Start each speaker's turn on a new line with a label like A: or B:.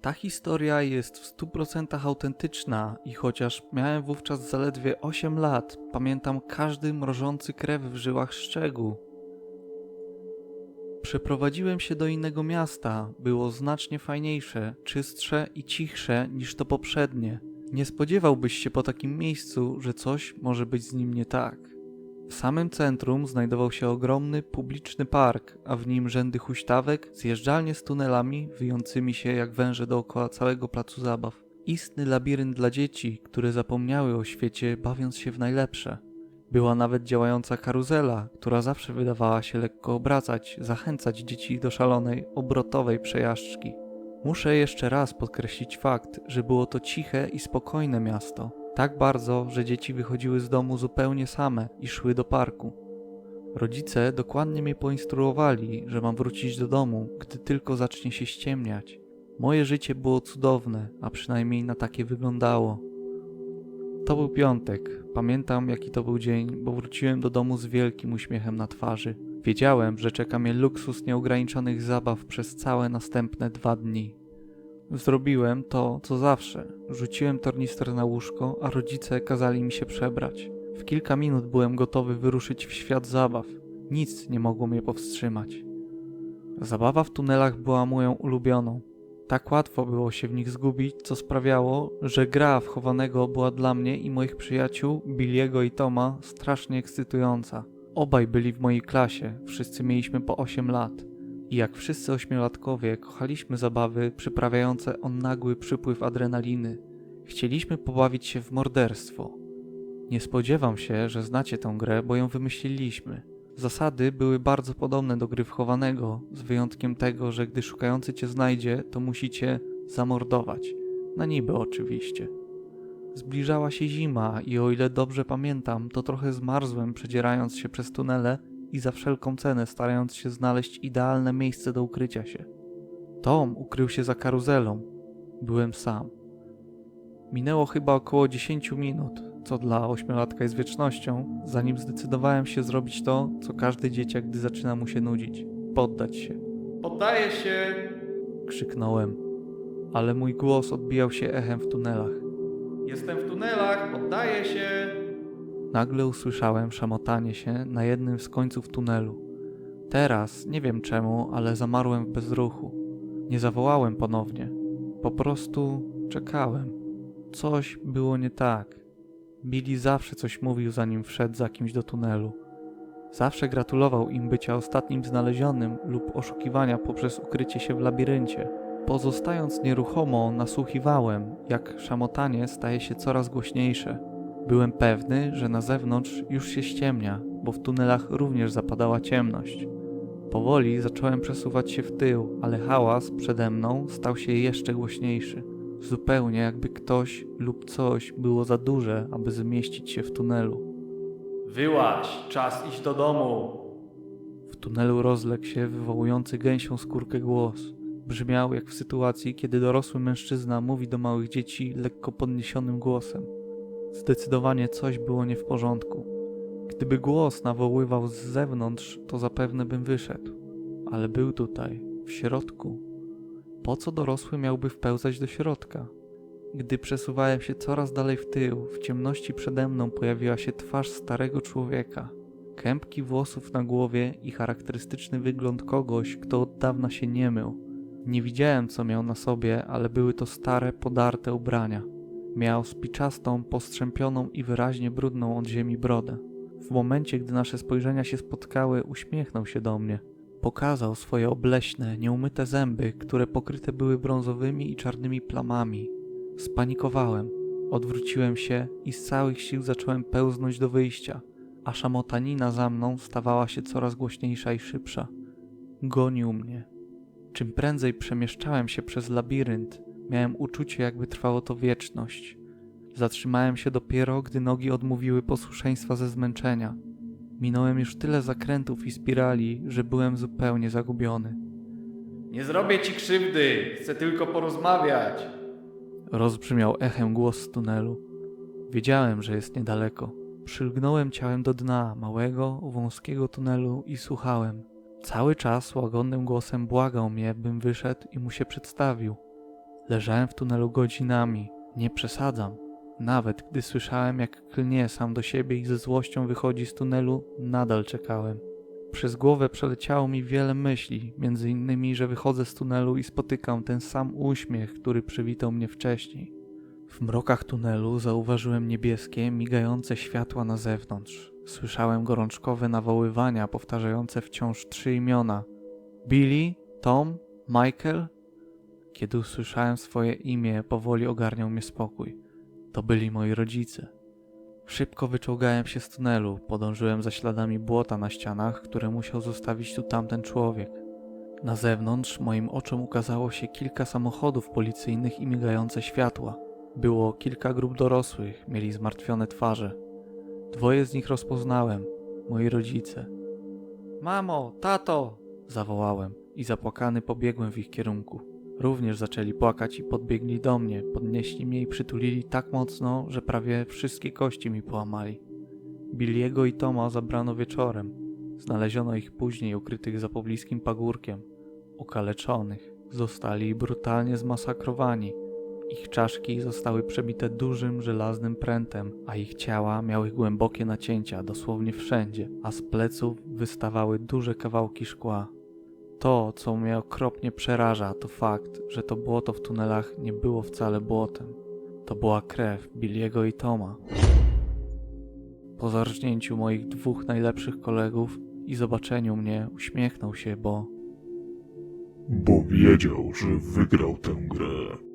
A: Ta historia jest w 100% autentyczna i chociaż miałem wówczas zaledwie 8 lat, pamiętam każdy mrożący krew w żyłach szczegół. Przeprowadziłem się do innego miasta. Było znacznie fajniejsze, czystsze i cichsze niż to poprzednie. Nie spodziewałbyś się po takim miejscu, że coś może być z nim nie tak. W samym centrum znajdował się ogromny, publiczny park, a w nim rzędy huśtawek, zjeżdżalnie z tunelami wyjącymi się jak węże dookoła całego placu zabaw. Istny labirynt dla dzieci, które zapomniały o świecie, bawiąc się w najlepsze. Była nawet działająca karuzela, która zawsze wydawała się lekko obracać, zachęcać dzieci do szalonej, obrotowej przejażdżki. Muszę jeszcze raz podkreślić fakt, że było to ciche i spokojne miasto. Tak bardzo, że dzieci wychodziły z domu zupełnie same i szły do parku. Rodzice dokładnie mnie poinstruowali, że mam wrócić do domu, gdy tylko zacznie się ściemniać. Moje życie było cudowne, a przynajmniej na takie wyglądało. To był piątek. Pamiętam, jaki to był dzień, bo wróciłem do domu z wielkim uśmiechem na twarzy. Wiedziałem, że czeka mnie luksus nieograniczonych zabaw przez całe następne dwa dni. Zrobiłem to, co zawsze. Rzuciłem tornister na łóżko, a rodzice kazali mi się przebrać. W kilka minut byłem gotowy wyruszyć w świat zabaw. Nic nie mogło mnie powstrzymać. Zabawa w tunelach była moją ulubioną. Tak łatwo było się w nich zgubić, co sprawiało, że gra w chowanego była dla mnie i moich przyjaciół, Billiego i Toma, strasznie ekscytująca. Obaj byli w mojej klasie, wszyscy mieliśmy po 8 lat. I jak wszyscy ośmiolatkowie, kochaliśmy zabawy przyprawiające on nagły przypływ adrenaliny. Chcieliśmy pobawić się w morderstwo. Nie spodziewam się, że znacie tę grę, bo ją wymyśliliśmy. Zasady były bardzo podobne do gry wchowanego, z wyjątkiem tego, że gdy szukający cię znajdzie, to musicie zamordować. Na niby oczywiście. Zbliżała się zima i o ile dobrze pamiętam, to trochę zmarzłem przedzierając się przez tunele i za wszelką cenę starając się znaleźć idealne miejsce do ukrycia się. Tom ukrył się za karuzelą. Byłem sam. Minęło chyba około 10 minut, co dla ośmiolatka jest wiecznością, zanim zdecydowałem się zrobić to, co każdy dzieciak, gdy zaczyna mu się nudzić poddać się. Poddaję się! krzyknąłem, ale mój głos odbijał się echem w tunelach. Jestem w tunelach, poddaję się! Nagle usłyszałem szamotanie się na jednym z końców tunelu. Teraz, nie wiem czemu, ale zamarłem w bezruchu. Nie zawołałem ponownie. Po prostu czekałem. Coś było nie tak. Billy zawsze coś mówił, zanim wszedł za kimś do tunelu. Zawsze gratulował im bycia ostatnim znalezionym lub oszukiwania poprzez ukrycie się w labiryncie. Pozostając nieruchomo, nasłuchiwałem, jak szamotanie staje się coraz głośniejsze. Byłem pewny, że na zewnątrz już się ściemnia, bo w tunelach również zapadała ciemność. Powoli zacząłem przesuwać się w tył, ale hałas przede mną stał się jeszcze głośniejszy. Zupełnie jakby ktoś lub coś było za duże, aby zmieścić się w tunelu.
B: Wyłaź, czas iść do domu.
A: W tunelu rozległ się wywołujący gęsią skórkę głos. Brzmiał jak w sytuacji, kiedy dorosły mężczyzna mówi do małych dzieci lekko podniesionym głosem. Zdecydowanie coś było nie w porządku. Gdyby głos nawoływał z zewnątrz, to zapewne bym wyszedł. Ale był tutaj, w środku. Po co dorosły miałby wpełzać do środka? Gdy przesuwałem się coraz dalej w tył, w ciemności przede mną pojawiła się twarz starego człowieka. Kępki włosów na głowie i charakterystyczny wygląd kogoś, kto od dawna się nie mył. Nie widziałem, co miał na sobie, ale były to stare, podarte ubrania. Miał spiczastą, postrzępioną i wyraźnie brudną od ziemi brodę. W momencie, gdy nasze spojrzenia się spotkały, uśmiechnął się do mnie. Pokazał swoje obleśne, nieumyte zęby, które pokryte były brązowymi i czarnymi plamami. Spanikowałem. Odwróciłem się i z całych sił zacząłem pełznąć do wyjścia, a szamotanina za mną stawała się coraz głośniejsza i szybsza. Gonił mnie. Czym prędzej przemieszczałem się przez labirynt, miałem uczucie, jakby trwało to wieczność. Zatrzymałem się dopiero, gdy nogi odmówiły posłuszeństwa ze zmęczenia. Minąłem już tyle zakrętów i spirali, że byłem zupełnie zagubiony.
B: Nie zrobię ci krzywdy, chcę tylko porozmawiać.
A: Rozbrzmiał echem głos z tunelu. Wiedziałem, że jest niedaleko. Przylgnąłem ciałem do dna małego, wąskiego tunelu i słuchałem. Cały czas łagodnym głosem błagał mnie, bym wyszedł i mu się przedstawił. Leżałem w tunelu godzinami, nie przesadzam. Nawet gdy słyszałem, jak klnie sam do siebie i ze złością wychodzi z tunelu, nadal czekałem. Przez głowę przeleciało mi wiele myśli, między innymi, że wychodzę z tunelu i spotykam ten sam uśmiech, który przywitał mnie wcześniej. W mrokach tunelu zauważyłem niebieskie, migające światła na zewnątrz. Słyszałem gorączkowe nawoływania powtarzające wciąż trzy imiona: Billy, Tom, Michael. Kiedy usłyszałem swoje imię, powoli ogarniał mnie spokój. To byli moi rodzice. Szybko wyczołgałem się z tunelu, podążyłem za śladami błota na ścianach, które musiał zostawić tu tamten człowiek. Na zewnątrz moim oczom ukazało się kilka samochodów policyjnych i migające światła. Było kilka grup dorosłych, mieli zmartwione twarze. Dwoje z nich rozpoznałem, moi rodzice. Mamo, tato! zawołałem i zapłakany pobiegłem w ich kierunku. Również zaczęli płakać i podbiegli do mnie, podnieśli mnie i przytulili tak mocno, że prawie wszystkie kości mi połamali. Billiego i Toma zabrano wieczorem. Znaleziono ich później ukrytych za pobliskim pagórkiem. Okaleczonych. Zostali brutalnie zmasakrowani. Ich czaszki zostały przebite dużym żelaznym prętem, a ich ciała miały głębokie nacięcia dosłownie wszędzie, a z pleców wystawały duże kawałki szkła. To, co mnie okropnie przeraża, to fakt, że to błoto w tunelach nie było wcale błotem. To była krew Billiego i Toma. Po zarżnięciu moich dwóch najlepszych kolegów i zobaczeniu mnie uśmiechnął się, bo
C: Bo wiedział, że wygrał tę grę.